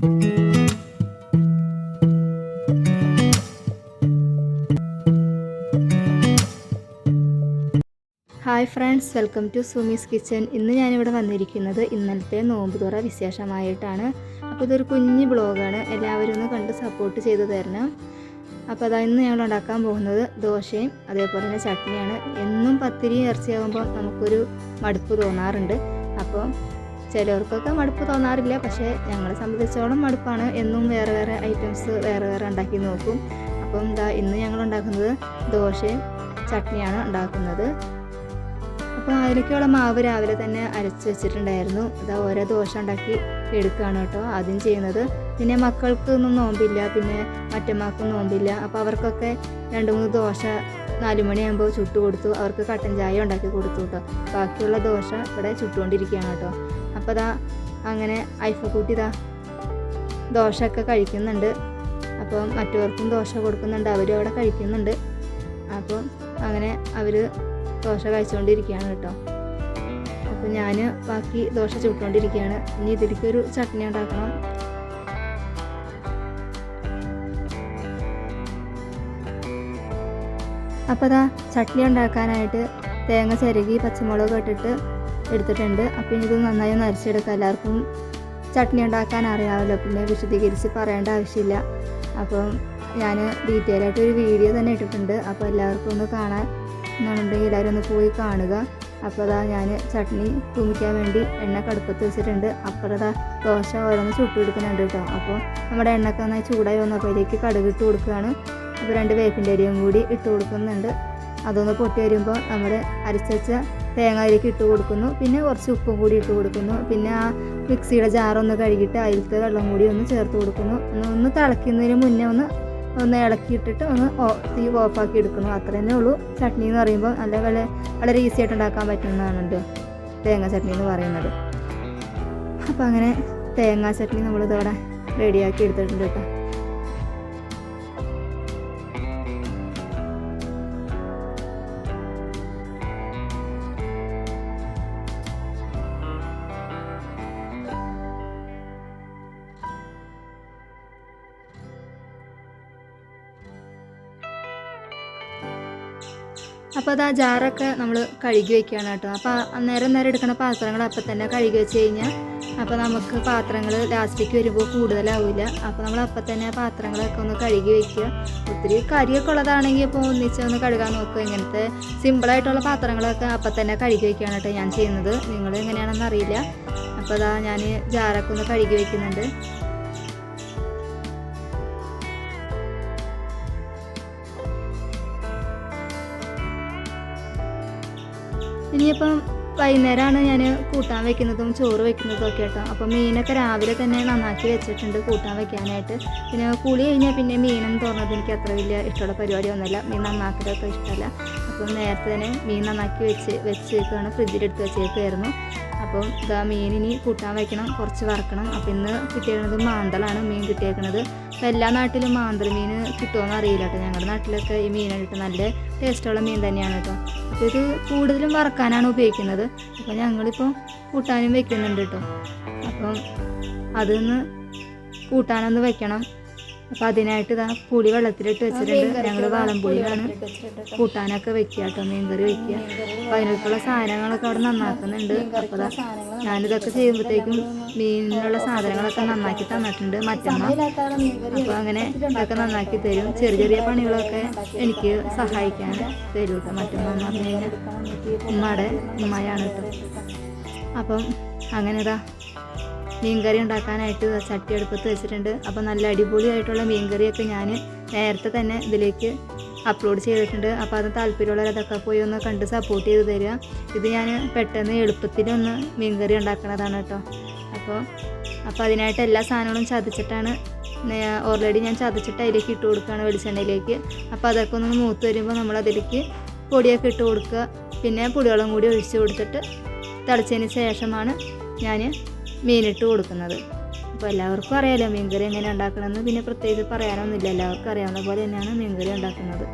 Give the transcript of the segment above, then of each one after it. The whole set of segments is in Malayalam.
Hi friends welcome to Sumi's kitchen. ഇന്ന് ഞാനിവിടെ വന്നിരിക്കുന്നത് ഇന്നലത്തെ നോമ്പ് തുറ വിശേഷമായിട്ടാണ്. അപ്പോൾ ഇതൊരു കുഞ്ഞ് ബ്ലോഗാണ്. എല്ലാവരും ഒന്ന് കണ്ട് സപ്പോർട്ട് ചെയ്തു തരണം. അപ്പോൾ അതാ ഇന്ന് ഞങ്ങൾ ഉണ്ടാക്കാൻ പോകുന്നത് ദോശയും അതേപോലെ തന്നെ ചട്നിയാണ്. എന്നും പത്തിരി ഇറച്ചിയാകുമ്പോൾ നമുക്കൊരു മടുപ്പ് തോന്നാറുണ്ട്. അപ്പോൾ ചിലവർക്കൊക്കെ മടുപ്പ് തോന്നാറില്ല. പക്ഷേ ഞങ്ങളെ സംബന്ധിച്ചോളം മടുപ്പാണ്. എന്നും വേറെ വേറെ ഐറ്റംസ് വേറെ വേറെ ഉണ്ടാക്കി നോക്കും. അപ്പം എന്താ ഇന്ന് ഞങ്ങൾ ഉണ്ടാക്കുന്നത് ദോശയും ചട്നിയാണ് ഉണ്ടാക്കുന്നത്. അപ്പോൾ അതിലേക്കുള്ള മാവ് രാവിലെ തന്നെ അരച്ച് വെച്ചിട്ടുണ്ടായിരുന്നു. അതാ ഓരോ ദോശ ഉണ്ടാക്കി എടുക്കുകയാണ് കേട്ടോ ആദ്യം ചെയ്യുന്നത്. പിന്നെ മക്കൾക്കൊന്നും നോമ്പില്ല. പിന്നെ മറ്റമ്മക്കും നോമ്പില്ല. അപ്പോൾ അവർക്കൊക്കെ രണ്ട് മൂന്ന് ദോശ നാല് മണിയാകുമ്പോൾ ചുട്ടു കൊടുത്തു. അവർക്ക് കട്ടൻ ചായ ഉണ്ടാക്കി കൊടുത്തു കേട്ടോ. ബാക്കിയുള്ള ദോശ ഇവിടെ ചുട്ടുകൊണ്ടിരിക്കുകയാണ് കേട്ടോ. അപ്പോൾ അതാ അങ്ങനെ ഐഫ ഇതാ ദോശയൊക്കെ കഴിക്കുന്നുണ്ട്. അപ്പോൾ മറ്റവർക്കും ദോശ കൊടുക്കുന്നുണ്ട് അവരും അവിടെ കഴിക്കുന്നുണ്ട്. അപ്പം അങ്ങനെ അവർ ദോശ കഴിച്ചുകൊണ്ടിരിക്കുകയാണ് കേട്ടോ. അപ്പോൾ ഞാൻ ബാക്കി ദോശ ചുട്ടുകൊണ്ടിരിക്കുകയാണ് ഇനി ഇതിലേക്ക് ഒരു ചട്നി ഉണ്ടാക്കണം. അപ്പോൾ അതാ ചട്നി ഉണ്ടാക്കാനായിട്ട് തേങ്ങ ചിരകി പച്ചമുളക് ഇട്ടിട്ട് എടുത്തിട്ടുണ്ട്. അപ്പോൾ ഇത് നന്നായി ഒന്ന് അരച്ചെടുക്കാം. എല്ലാവർക്കും ചട്നി ഉണ്ടാക്കാൻ അറിയാമല്ലോ. പിന്നെ വിശദീകരിച്ച് പറയേണ്ട ആവശ്യമില്ല. അപ്പം ഞാൻ ഡീറ്റെയിൽ ആയിട്ട് ഒരു വീഡിയോ തന്നെ ഇട്ടിട്ടുണ്ട്. അപ്പോൾ എല്ലാവർക്കും ഒന്ന് കാണാൻ എന്നുണ്ടെങ്കിൽ എല്ലാവരും ഒന്ന് പോയി കാണുക. അപ്പോൾ അതാ ഞാൻ ചട്നി തൂമിക്കാൻ വേണ്ടി എണ്ണ കടുപ്പത്ത് വെച്ചിട്ടുണ്ട്. അപ്പുറം അതാ ദോശ ഓരോന്ന് ചുട്ടെടുക്കുന്നുണ്ട് കേട്ടോ. അപ്പോൾ നമ്മുടെ എണ്ണക്ക് നന്നായി ചൂടായി വന്നപ്പോൾ അതിലേക്ക് കടുക് ഇട്ട് കൊടുക്കുകയാണ്. അപ്പോൾ രണ്ട് വേപ്പിന്റെ അരിയും കൂടി ഇട്ട് കൊടുക്കുന്നുണ്ട്. അതൊന്ന് പൊട്ടി വരുമ്പോൾ നമ്മുടെ അരച്ചുവെച്ച തേങ്ങ അതിലേക്ക് ഇട്ട് കൊടുക്കുന്നു. പിന്നെ കുറച്ച് ഉപ്പും കൂടി ഇട്ട് കൊടുക്കുന്നു. പിന്നെ ആ മിക്സിയുടെ ജാറൊന്ന് കഴുകിയിട്ട് അതിലത്തെ വെള്ളം കൂടി ഒന്ന് ചേർത്ത് കൊടുക്കുന്നു. ഒന്ന് തിളയ്ക്കുന്നതിന് മുന്നേ ഒന്ന് ഒന്ന് ഇളക്കിയിട്ടിട്ട് ഒന്ന് തീ ഓഫാക്കി എടുക്കുന്നു. അത്ര തന്നെ ഉള്ളൂ. ചട്നി എന്ന് പറയുമ്പോൾ നല്ല വളരെ വളരെ ഈസി ആയിട്ട് ഉണ്ടാക്കാൻ പറ്റുന്നതാണല്ലോ തേങ്ങ ചട്നി എന്ന് പറയുന്നത്. അപ്പോൾ അങ്ങനെ തേങ്ങാ ചട്നി നമ്മളിതവിടെ റെഡിയാക്കി എടുത്തിട്ടുണ്ട് കേട്ടോ. അപ്പോൾ അത് ആ ജാറൊക്കെ നമ്മൾ കഴുകി വെക്കുകയാണ് കേട്ടോ. അപ്പോൾ അന്നേരം നേരം എടുക്കുന്ന പാത്രങ്ങൾ അപ്പം തന്നെ കഴുകി വെച്ച് കഴിഞ്ഞാൽ അപ്പോൾ നമുക്ക് പാത്രങ്ങൾ ലാസ്റ്റിലേക്ക് വരുമ്പോൾ കൂടുതലാവില്ല അപ്പോൾ നമ്മൾ അപ്പം തന്നെ പാത്രങ്ങളൊക്കെ ഒന്ന് കഴുകി വെക്കുക. ഒത്തിരി കരിയൊക്കെ ഉള്ളതാണെങ്കിൽ ഇപ്പോൾ ഒന്നിച്ച് ഒന്ന് കഴുകാൻ നോക്കുക. ഇങ്ങനത്തെ സിമ്പിളായിട്ടുള്ള പാത്രങ്ങളൊക്കെ അപ്പം തന്നെ കഴുകി വെക്കുകയാണ് കേട്ടോ ഞാൻ ചെയ്യുന്നത്. നിങ്ങൾ എങ്ങനെയാണെന്ന് അറിയില്ല. അപ്പോൾ അതാ ഞാൻ ജാറൊക്കെ ഒന്ന് കഴുകി വെക്കുന്നുണ്ട്. ഇനിയിപ്പം വൈകുന്നേരമാണ് ഞാൻ കൂട്ടാൻ വെക്കുന്നതും ചോറ് വെക്കുന്നതും ഒക്കെ കേട്ടോ. അപ്പം മീനൊക്കെ രാവിലെ തന്നെ നന്നാക്കി വെച്ചിട്ടുണ്ട് കൂട്ടാൻ വെക്കാനായിട്ട്. പിന്നെ കുളി കഴിഞ്ഞാൽ പിന്നെ മീനും തുറന്നത് എനിക്ക് അത്ര വലിയ ഇഷ്ടമുള്ള പരിപാടി ഒന്നുമില്ല. മീൻ നന്നാക്കലൊക്കെ ഇഷ്ടമല്ല. അപ്പം നേരത്തെ തന്നെ മീൻ നന്നാക്കി വെച്ച് വെച്ചേക്കാണ് ഫ്രിഡ്ജിലെടുത്ത് വെച്ചേക്കായിരുന്നു അപ്പം ഇതാ മീനിനി കൂട്ടാൻ വയ്ക്കണം കുറച്ച് വറക്കണം. അപ്പം ഇന്ന് കിട്ടിയേക്കുന്നത് മാന്തലാണ് മീൻ കിട്ടിയേക്കുന്നത് അപ്പം എല്ലാ നാട്ടിലും മാന്തൽ മീൻ കിട്ടുമെന്ന് അറിയില്ല കേട്ടോ. ഞങ്ങളുടെ നാട്ടിലൊക്കെ ഈ മീൻ നല്ല ടേസ്റ്റുള്ള മീൻ തന്നെയാണ് കേട്ടോ. അപ്പോൾ ഇത് കൂടുതലും വറക്കാനാണ് ഉപയോഗിക്കുന്നത്. അപ്പോൾ ഞങ്ങളിപ്പോൾ കൂട്ടാനും വെക്കുന്നുണ്ട് കേട്ടോ. അപ്പം അതൊന്ന് കൂട്ടാനൊന്ന് വെക്കണം. അപ്പോൾ അതിനായിട്ട് ഇതാ പുളി വെള്ളത്തിലിട്ട് വെച്ചിട്ടുണ്ട്. ഞങ്ങൾ വാളംപുളിയാണ് കൂട്ടാനൊക്കെ വെക്കുക കേട്ടോ മീൻകറി വെക്കുക. അപ്പൊ അതിനൊക്കെയുള്ള സാധനങ്ങളൊക്കെ അവിടെ നന്നാക്കുന്നുണ്ട്. അപ്പോൾ ദാ ഞാനിതൊക്കെ ചെയ്യുമ്പോഴത്തേക്കും മീനിനുള്ള സാധനങ്ങളൊക്കെ നന്നാക്കി തന്നിട്ടുണ്ട് മറ്റമ്മ അപ്പോൾ അങ്ങനെ ഇതൊക്കെ നന്നാക്കി തരും. ചെറിയ ചെറിയ പണികളൊക്കെ എനിക്ക് സഹായിക്കാൻ തരും കേട്ടോ മറ്റമ്മ എന്ന് പറഞ്ഞു കഴിഞ്ഞാൽ ഉമ്മയുടെ ഉമ്മയാണ് കേട്ടോ. അപ്പം അങ്ങനെ ഇതാ മീൻകറി ഉണ്ടാക്കാനായിട്ട് ചട്ടി അടുപ്പത്ത് വെച്ചിട്ടുണ്ട്. അപ്പോൾ നല്ല അടിപൊളിയായിട്ടുള്ള മീൻകറിയൊക്കെ ഞാൻ നേരത്തെ തന്നെ ഇതിലേക്ക് അപ്ലോഡ് ചെയ്തിട്ടുണ്ട്. അപ്പോൾ അത് താല്പര്യമുള്ളവർ അതൊക്കെ പോയി ഒന്ന് കണ്ട് സപ്പോർട്ട് ചെയ്ത് തരിക. ഇത് ഞാൻ പെട്ടെന്ന് എളുപ്പത്തിലൊന്ന് മീൻകറി ഉണ്ടാക്കുന്നതാണ് കേട്ടോ. അപ്പോൾ അപ്പോൾ അതിനായിട്ട് എല്ലാ സാധനങ്ങളും ചതച്ചിട്ടാണ് ഓൾറെഡി ഞാൻ ചതച്ചിട്ട് അതിലേക്ക് ഇട്ട് കൊടുക്കുകയാണ് വെളിച്ചെണ്ണയിലേക്ക്. അപ്പോൾ അതൊക്കെ ഒന്ന് മൂത്ത് വരുമ്പോൾ നമ്മൾ അതിലേക്ക് പൊടിയൊക്കെ ഇട്ട് കൊടുക്കുക. പിന്നെ പുളിവെള്ളം കൂടി ഒഴിച്ച് കൊടുത്തിട്ട് തിളച്ചതിന് ശേഷമാണ് ഞാൻ മീനിട്ട് കൊടുക്കുന്നത്. അപ്പോൾ എല്ലാവർക്കും അറിയാലോ മീൻകറി എങ്ങനെ ഉണ്ടാക്കണമെന്ന്. പിന്നെ പ്രത്യേകിച്ച് പറയാനൊന്നുമില്ല. എല്ലാവർക്കും അറിയാവുന്ന പോലെ തന്നെയാണ് മീൻകറി ഉണ്ടാക്കുന്നത്.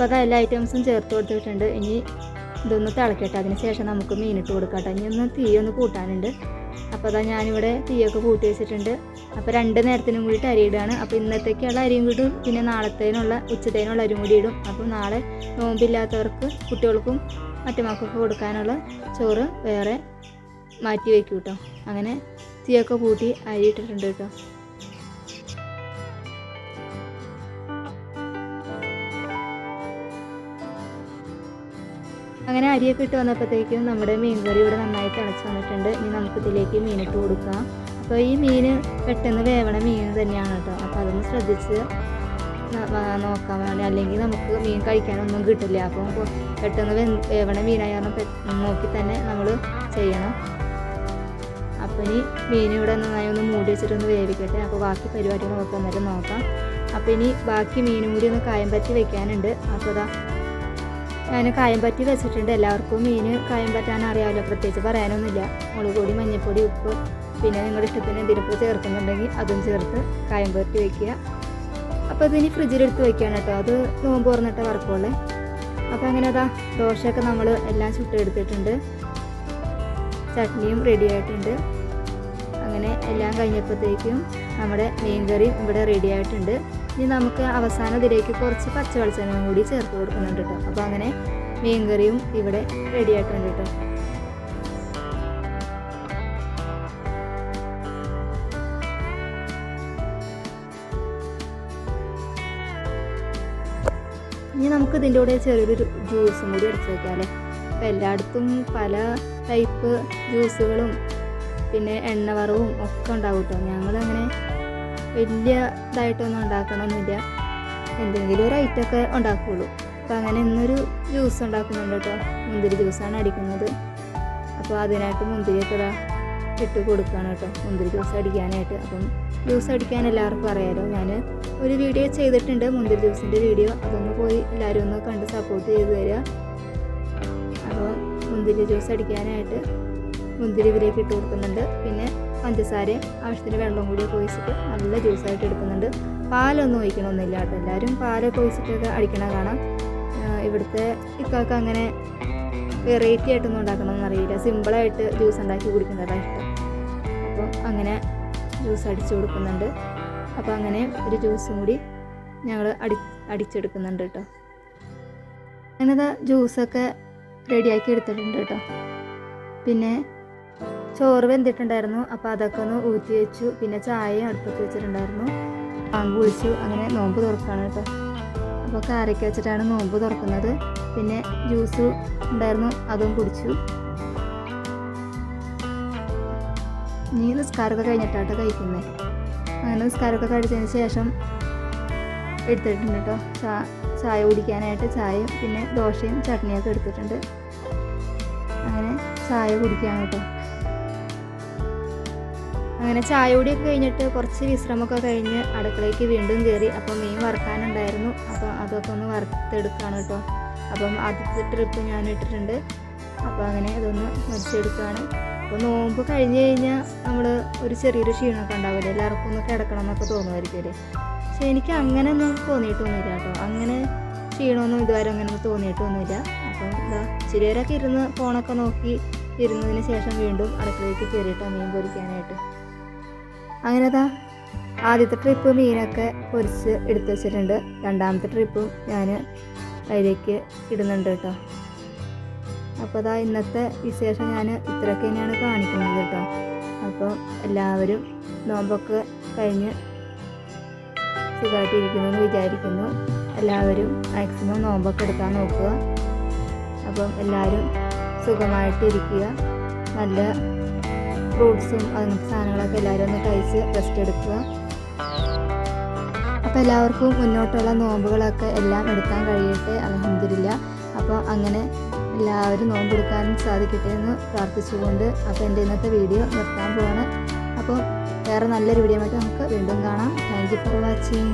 അപ്പോൾ അത് എല്ലാ ഐറ്റംസും ചേർത്ത് കൊടുത്തിട്ടുണ്ട്. ഇനി ഇതൊന്ന് തിളക്കട്ടെ. അതിന് ശേഷം നമുക്ക് മീനിട്ട് കൊടുക്കാം കേട്ടോ ഇനി ഒന്ന് തീ ഒന്ന് കൂട്ടാനുണ്ട്. അപ്പോൾ അതാ ഞാനിവിടെ തീയൊക്കെ കൂട്ടി വെച്ചിട്ടുണ്ട്. അപ്പോൾ രണ്ട് നേരത്തിനും കൂടിയിട്ട് അരിയിടുകയാണ് അപ്പോൾ ഇന്നത്തേക്കുള്ള അരിയും കൂടി പിന്നെ നാളത്തേനുള്ള ഉച്ചത്തേനുള്ള അരിയും കൂടി ഇടും. അപ്പോൾ നാളെ നോമ്പില്ലാത്തവർക്ക് കുട്ടികൾക്കും മറ്റു മക്കൾക്ക് കൊടുക്കാനുള്ള ചോറ് വേറെ മാറ്റി വെക്കും കേട്ടോ അങ്ങനെ തീയൊക്കെ കൂട്ടി അരി ഇട്ടിട്ടുണ്ട് കേട്ടോ. അങ്ങനെ അരിയൊക്കെ ഇട്ട് വന്നപ്പോഴത്തേക്കും നമ്മുടെ മീൻ കറി ഇവിടെ നന്നായി തിളച്ച് വന്നിട്ടുണ്ട്. ഇനി നമുക്ക് ഇതിലേക്ക് മീനിട്ട് കൊടുക്കാം. അപ്പോൾ ഈ മീൻ പെട്ടെന്ന് വേവണ മീൻ തന്നെയാണ് കേട്ടോ. അപ്പോൾ അതൊന്ന് ശ്രദ്ധിച്ച് നോക്കാൻ വേണ്ടി. അല്ലെങ്കിൽ നമുക്ക് മീൻ കഴിക്കാനൊന്നും കിട്ടില്ല. അപ്പോൾ പെട്ടെന്ന് വേവണ മീനായ കാരണം നോക്കി തന്നെ നമ്മൾ ചെയ്യണം. അപ്പോൾ ഇനി മീൻ ഇവിടെ നന്നായി ഒന്ന് മൂടി വെച്ചിട്ടൊന്ന് വേവിക്കട്ടെ. അപ്പോൾ ബാക്കി പരിപാടി നമുക്ക് അന്നേരം നോക്കാം. അപ്പോൾ ഇനി ബാക്കി മീനും കൂടി ഒന്ന് കായം പറ്റി വെക്കാനുണ്ട്. അപ്പോൾ ഇതാ ഞാൻ കായം പറ്റി വെച്ചിട്ടുണ്ട്. എല്ലാവർക്കും മീൻ കായം പറ്റാൻ അറിയാമല്ലോ പ്രത്യേകിച്ച് പറയാനൊന്നുമില്ല. മുളക് പൊടി മഞ്ഞൾപ്പൊടി ഉപ്പ്. പിന്നെ നിങ്ങളുടെ ഇഷ്ടത്തിന് എന്തെങ്കിലും ചേർക്കുന്നുണ്ടെങ്കിൽ അതും ചേർത്ത് കായം പറ്റി വയ്ക്കുക അപ്പോൾ ഇതിനി ഫ്രിഡ്ജിലെടുത്ത് വയ്ക്കുകയാണ് കേട്ടോ. അത് നോമ്പ് തുറന്നിട്ട് വറക്കുള്ളേ. അപ്പോൾ അങ്ങനെ അതാ ദോശയൊക്കെ നമ്മൾ എല്ലാം ചുട്ടെടുത്തിട്ടുണ്ട്. ചട്നിയും റെഡി ആയിട്ടുണ്ട്. അങ്ങനെ എല്ലാം കഴിഞ്ഞപ്പോഴത്തേക്കും നമ്മുടെ മീൻ കറി ഇവിടെ റെഡി ആയിട്ടുണ്ട്. ഇനി നമുക്ക് അവസാനം ഇതിലേക്ക് കുറച്ച് പച്ച വെളിച്ചെണ്ണയും കൂടി ചേർത്ത് കൊടുക്കുന്നുണ്ട് കേട്ടോ. അപ്പോൾ അങ്ങനെ മീൻ കറിയും ഇവിടെ റെഡി ആയിട്ടുണ്ട് കേട്ടോ. ഇനി നമുക്ക് ഇതിന്റെ കൂടെ ചെറിയൊരു ജ്യൂസും കൂടി അടിച്ച് വെക്കാമല്ലേ അപ്പോൾ എല്ലായിടത്തും പല ടൈപ്പ് ജ്യൂസുകളും പിന്നെ എണ്ണ വറവും ഒക്കെ ഉണ്ടാവും കേട്ടോ. ഞങ്ങളങ്ങനെ വലിയ ഇതായിട്ടൊന്നും ഉണ്ടാക്കണമെന്നില്ല എന്തെങ്കിലും ഒരു ഐറ്റമൊക്കെ ഉണ്ടാക്കുകയുള്ളൂ അപ്പോൾ അങ്ങനെ ഇന്നൊരു ജ്യൂസ് ഉണ്ടാക്കുന്നുണ്ട് കേട്ടോ. മുന്തിരി ജ്യൂസാണ് അടിക്കുന്നത്. അപ്പോൾ അതിനായിട്ട് മുന്തിരിയൊക്കെ ഇതാ ഇട്ട് കൊടുക്കുകയാണ് കേട്ടോ. മുന്തിരി ജ്യൂസ് അടിക്കാനായിട്ട്. അപ്പം ജ്യൂസ് അടിക്കാൻ എല്ലാവർക്കും അറിയാലോ. ഞാൻ ഒരു വീഡിയോ ചെയ്തിട്ടുണ്ട്. മുന്തിരി ജ്യൂസിന്റെ വീഡിയോ അതൊന്ന് പോയി എല്ലാവരും ഒന്ന് കണ്ട് സപ്പോർട്ട് ചെയ്ത് തരിക അപ്പോൾ മുന്തിരി ജ്യൂസ് അടിക്കാനായിട്ട് മുന്തിരി ഇതിലേക്ക് ഇട്ട് കൊടുക്കുന്നുണ്ട്. പിന്നെ പഞ്ചസാരയും ആവശ്യത്തിന് വെള്ളം കൂടി ഒഴിച്ചിട്ട് നല്ല ജ്യൂസായിട്ട് എടുക്കുന്നുണ്ട്. പാലൊന്നും ഒഴിക്കണമെന്നില്ല കേട്ടോ. എല്ലാവരും പാലൊക്കെ ഒഴിച്ചിട്ടൊക്കെ അടിക്കണ കാണാം. ഇവിടുത്തെ ഇക്കാക്ക് അങ്ങനെ വെറൈറ്റി ആയിട്ടൊന്നും ഉണ്ടാക്കണമെന്ന് അറിയില്ല. സിമ്പിളായിട്ട് ജ്യൂസ് ഉണ്ടാക്കി കുടിക്കുന്നതാണ് ഇഷ്ടം. അപ്പോൾ അങ്ങനെ ജ്യൂസ് അടിച്ചു കൊടുക്കുന്നുണ്ട്. അപ്പോൾ അങ്ങനെ ഒരു ജ്യൂസും കൂടി ഞങ്ങൾ അടി അടിച്ചെടുക്കുന്നുണ്ട് കേട്ടോ. അങ്ങനത്തെ ജ്യൂസൊക്കെ റെഡിയാക്കി എടുത്തിട്ടുണ്ട് കേട്ടോ. പിന്നെ ചോറ് വെന്തിട്ടുണ്ടായിരുന്നു. അപ്പോൾ അതൊക്കെ ഒന്ന് ഊറ്റി വെച്ചു. പിന്നെ ചായയും അടുപ്പത്ത് വെച്ചിട്ടുണ്ടായിരുന്നു. പാമ്പ് വിളിച്ചു അങ്ങനെ നോമ്പ് തുറക്കാണ് കേട്ടോ അപ്പോൾ കാരയ്ക്ക് വെച്ചിട്ടാണ് നോമ്പ് തുറക്കുന്നത്. പിന്നെ ജ്യൂസ് ഉണ്ടായിരുന്നു. അതും കുടിച്ചു. നീ നിസ്കാരമൊക്കെ കഴിഞ്ഞിട്ടാട്ടോ കഴിക്കുന്നത്. അങ്ങനെ നിസ്കാരമൊക്കെ കഴിച്ചതിന് ശേഷം എടുത്തിട്ടുണ്ട് കേട്ടോ ചായ കുടിക്കാനായിട്ട് ചായയും പിന്നെ ദോശയും ചട്നിയൊക്കെ എടുത്തിട്ടുണ്ട്. അങ്ങനെ ചായ കുടിക്കുകയാണ് കേട്ടോ അങ്ങനെ ചായ ഒക്കെ കഴിഞ്ഞിട്ട് കുറച്ച് വിശ്രമമൊക്കെ കഴിഞ്ഞ് അടുക്കളയ്ക്ക് വീണ്ടും കയറി അപ്പോൾ മീൻ വറുക്കാനുണ്ടായിരുന്നു. അപ്പോൾ അതൊക്കെ ഒന്ന് വറുത്തെടുക്കുകയാണ് കേട്ടോ. അപ്പം ആദ്യത്തെ ട്രിപ്പ് ഞാൻ ഇട്ടിട്ടുണ്ട്. അപ്പോൾ അങ്ങനെ അതൊന്ന് മരിച്ചെടുക്കുകയാണ് അപ്പോൾ നോമ്പ് കഴിഞ്ഞ് കഴിഞ്ഞാൽ നമ്മൾ ഒരു ചെറിയൊരു ക്ഷീണമൊക്കെ ഉണ്ടാവില്ലേ? എല്ലാവർക്കും ഒന്ന് കിടക്കണം എന്നൊക്കെ തോന്നുമായിരിക്കുമല്ലേ പക്ഷെ എനിക്ക് അങ്ങനെ ഒന്നും തോന്നിയിട്ടൊന്നുമില്ല കേട്ടോ. അങ്ങനെ ക്ഷീണമൊന്നും ഇതുവരെ അങ്ങനെ തോന്നിയിട്ടൊന്നുമില്ല. അപ്പം എന്താ ഇച്ചിരി പേരൊക്കെ ഇരുന്ന് ഫോണൊക്കെ നോക്കി ഇരുന്നതിന് ശേഷം വീണ്ടും അടുക്കളയിലേക്ക് കയറിയിട്ടാണ് മീൻ പൊരിക്കാനായിട്ട്. അങ്ങനെ ആദ്യത്തെ ട്രിപ്പ് മീനൊക്കെ പൊരിച്ച് എടുത്ത് വെച്ചിട്ടുണ്ട്. രണ്ടാമത്തെ ട്രിപ്പും ഞാൻ അതിലേക്ക് ഇടുന്നുണ്ട് കേട്ടോ. അപ്പോൾ അതാ ഇന്നത്തെ വിശേഷം ഞാൻ ഇത്രയൊക്കെ തന്നെയാണ് കാണിക്കുന്നത് കേട്ടോ. അപ്പോൾ എല്ലാവരും നോമ്പൊക്കെ കഴിഞ്ഞ് സുഖമായിട്ടിരിക്കുന്നു എന്ന് വിചാരിക്കുന്നു. എല്ലാവരും മാക്സിമം നോമ്പൊക്കെ എടുക്കാൻ നോക്കുക. അപ്പം എല്ലാവരും സുഖമായിട്ടിരിക്കുക. നല്ല ഫ്രൂട്ട്സും അങ്ങനത്തെ സാധനങ്ങളൊക്കെ എല്ലാവരും ഒന്ന് കഴിച്ച് റെസ്റ്റ് എടുക്കുക. അപ്പോൾ എല്ലാവർക്കും മുന്നോട്ടുള്ള നോമ്പുകളൊക്കെ എല്ലാം എടുക്കാൻ കഴിയട്ടെ അലഹമില്ല അപ്പോൾ അങ്ങനെ എല്ലാവരും നോമ്പെടുക്കാൻ സാധിക്കട്ടെ എന്ന് പ്രാർത്ഥിച്ചുകൊണ്ട് അപ്പോൾ എന്റെ ഇന്നത്തെ വീഡിയോ നിർത്താൻ പോവാണ്. അപ്പോൾ വേറെ നല്ലൊരു വീഡിയോ ആയിട്ട് നമുക്ക് വീണ്ടും കാണാം. Thank you for watching